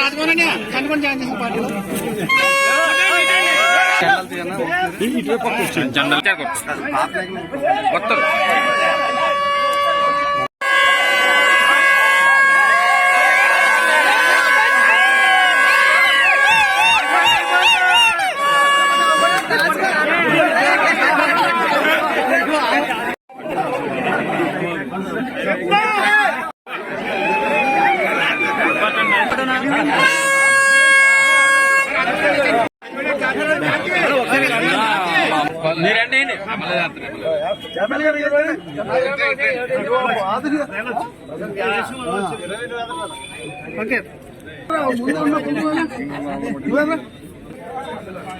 రాజమోహన్ అన్న కనుగొని జాయిన్ చేసిన పార్టీలో జెండల్ జెండల్ కొత్త మీరండి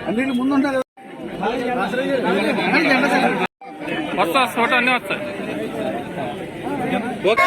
అన్నిటి ముందు వస్తా ఫోటో అన్నీ వస్తాయి ఓకే.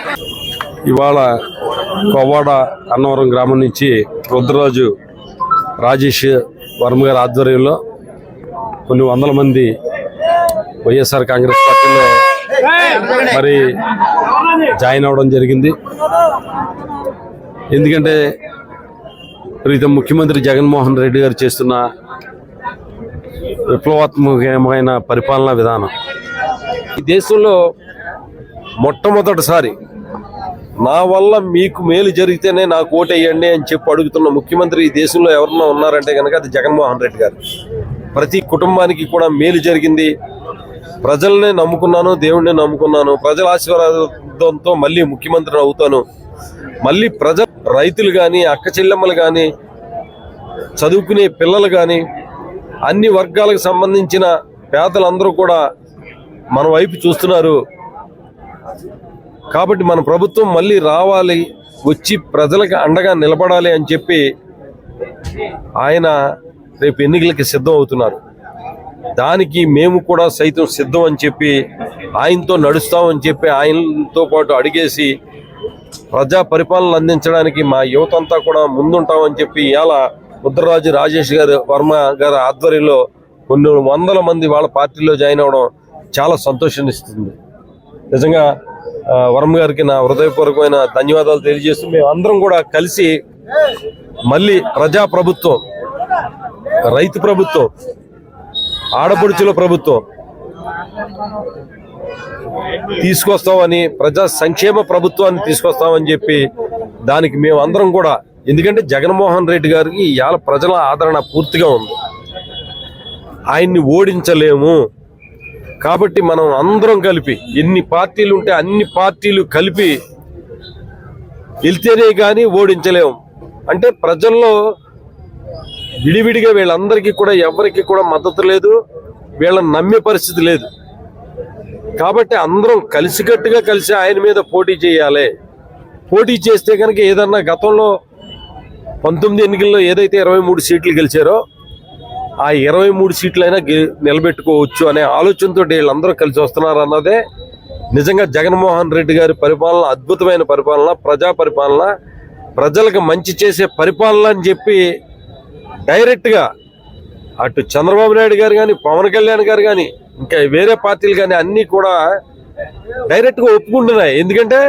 ఇవాళ కొవ్వాడ అన్నవరం గ్రామం నుంచి రుద్రరాజు రాజేష్ వర్మ గారి ఆధ్వర్యంలో కొన్ని వందల మంది వైఎస్ఆర్ కాంగ్రెస్ పార్టీలో మరి జాయిన్ అవ్వడం జరిగింది. ఎందుకంటే ప్రీతం ముఖ్యమంత్రి జగన్మోహన్ రెడ్డి గారు చేస్తున్న విప్లవాత్మకమైన పరిపాలనా విధానం. ఈ దేశంలో మొట్టమొదటిసారి నా వల్ల మీకు మేలు జరిగితేనే నాకు ఓటేయండి అని చెప్పి అడుగుతున్న ముఖ్యమంత్రి ఈ దేశంలో ఎవరన్నా ఉన్నారంటే కనుక అది జగన్మోహన్ రెడ్డి గారు. ప్రతి కుటుంబానికి కూడా మేలు జరిగింది. ప్రజల్నే నమ్ముకున్నాను దేవుణ్ణి నమ్ముకున్నాను. ప్రజల ఆశీర్వాదంతో మళ్ళీ ముఖ్యమంత్రిని అవుతాను. మళ్ళీ ప్రజ రైతులు కానీ అక్క చెల్లెమ్మలు కానీ చదువుకునే పిల్లలు కానీ అన్ని వర్గాలకు సంబంధించిన పేదలందరూ కూడా మన వైపు చూస్తున్నారు. కాబట్టి మన ప్రభుత్వం మళ్ళీ రావాలి వచ్చి ప్రజలకు అండగా నిలబడాలి అని చెప్పి ఆయన రేపు ఎన్నికలకి సిద్ధం అవుతున్నారు. దానికి మేము కూడా సైతం సిద్ధం అని చెప్పి ఆయనతో నడుస్తామని చెప్పి ఆయనతో పాటు అడిగేసి ప్రజా పరిపాలన అందించడానికి మా యువత అంతా కూడా ముందుంటామని చెప్పి ఇవాళ ముద్రరాజు రాజేష్ గారు వర్మ గారి ఆధ్వర్యంలో కొన్ని వందల మంది వాళ్ళ పార్టీలో జాయిన్ అవ్వడం చాలా సంతోషాన్ని ఇస్తుంది నిజంగా వరం గారికి నా హృదయపూర్వకమైన ధన్యవాదాలు తెలియజేస్తూ మేము అందరం కూడా కలిసి మళ్ళీ ప్రజా ప్రభుత్వం రైతు ప్రభుత్వం ఆడపడుచుల ప్రభుత్వం తీసుకొస్తామని ప్రజా సంక్షేమ ప్రభుత్వాన్ని తీసుకొస్తామని చెప్పి దానికి మేము అందరం కూడా ఎందుకంటే జగన్మోహన్ రెడ్డి గారికి ఇవాళ ప్రజల ఆదరణ పూర్తిగా ఉంది. ఆయన్ని ఓడించలేము. కాబట్టి మనం అందరం కలిపి ఎన్ని పార్టీలు ఉంటే అన్ని పార్టీలు కలిపి వెళ్తేనే కానీ ఓడించలేము అంటే ప్రజల్లో విడివిడిగా వీళ్ళందరికీ కూడా ఎవరికి కూడా మద్దతు లేదు వీళ్ళని నమ్మే పరిస్థితి లేదు. కాబట్టి అందరం కలిసికట్టుగా కలిసి ఆయన మీద పోటీ చేయాలి. పోటీ చేస్తే కనుక ఏదన్నా గతంలో పంతొమ్మిది ఎన్నికల్లో ఏదైతే ఇరవై మూడు సీట్లు గెలిచారో ఆ ఇరవై మూడు సీట్లైనా గె- నిలబెట్టుకోవచ్చు అనే ఆలోచనతో వీళ్ళందరూ కలిసి వస్తున్నారు అన్నదే నిజంగా జగన్మోహన్ రెడ్డి గారి పరిపాలన అద్భుతమైన పరిపాలన ప్రజా పరిపాలన ప్రజలకు మంచి చేసే పరిపాలన అని చెప్పి డైరెక్ట్గా అటు చంద్రబాబు నాయుడు గారు కానీ పవన్ కళ్యాణ్ గారు కానీ ఇంకా వేరే పార్టీలు కానీ అన్నీ కూడా డైరెక్ట్గా ఒప్పుకుంటున్నాయి. ఎందుకంటే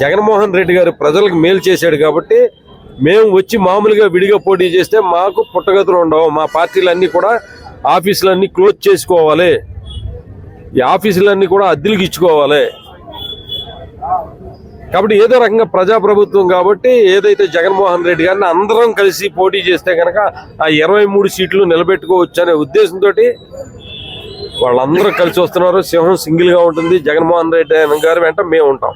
జగన్మోహన్ రెడ్డి గారు ప్రజలకు మేలు చేశాడు కాబట్టి మేము వచ్చి మామూలుగా విడిగా పోటీ చేస్తే మాకు పుట్టగతులు ఉండవు. మా పార్టీలన్నీ కూడా ఆఫీసులన్నీ క్లోజ్ చేసుకోవాలి. ఈ ఆఫీసులన్నీ కూడా అద్దెలకు ఇచ్చుకోవాలి. కాబట్టి ఏదో రకంగా ప్రజాప్రభుత్వం కాబట్టి ఏదైతే జగన్మోహన్ రెడ్డి గారిని అందరం కలిసి పోటీ చేస్తే కనుక ఆ ఇరవై మూడు సీట్లు నిలబెట్టుకోవచ్చు అనే ఉద్దేశంతో వాళ్ళందరూ కలిసి వస్తున్నారు. సింహం సింగిల్గా ఉంటుంది. జగన్మోహన్ రెడ్డి గారి వెంట మేము ఉంటాం.